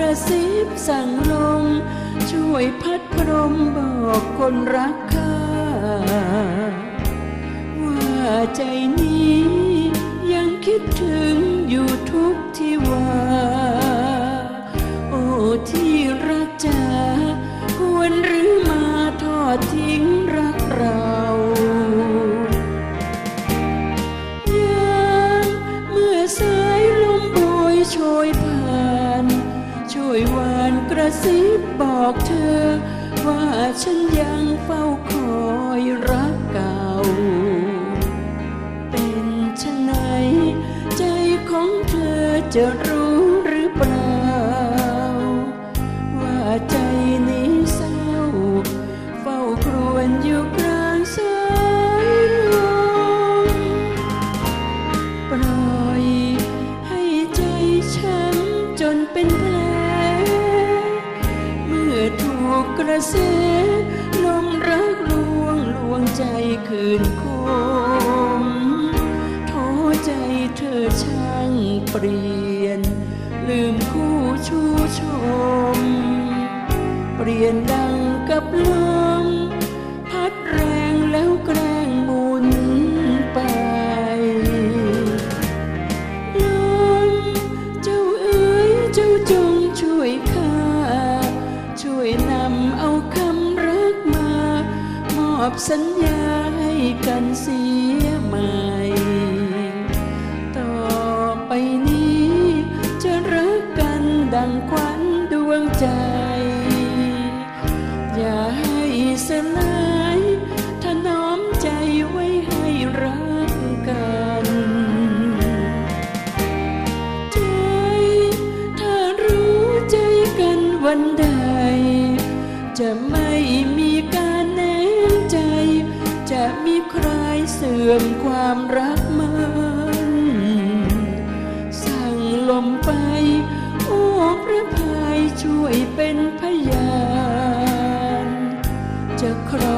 ระซิบสั่งลมช่วยพัดพรมบอกคนรักข้าว่าใจนี้ยังคิดถึงอยู่ทุกที่ว่า โอ้ที่รักจ๋าควรหรือมาทอดทิ้ง วยวานกระซิบบอกเธอ ว่าฉันยังเฝ้าคอยรักเก่า เป็นชนไหนใจของเธอจะรู้ ระเสลมรักลวงลวงใจคืนคมท้อใจเธอช่างเปลี่ยน ลืมคู่ชูชม เปลี่ยนดังกับลม นำเอาคำรักมา มอบสัญญาให้กันเสียใหม่ ต่อไปนี้จะรักกันดังควันดวงใจ อย่าให้สลายถนอมใจไว้ให้รักกันใจถ้ารู้ใจกันวันใด จะไม่มีการแน้นใจ จะมีใครเสื่อมความรักมัน สั่งลมไป โอ้พระพายช่วยเป็นพยาน จะใคร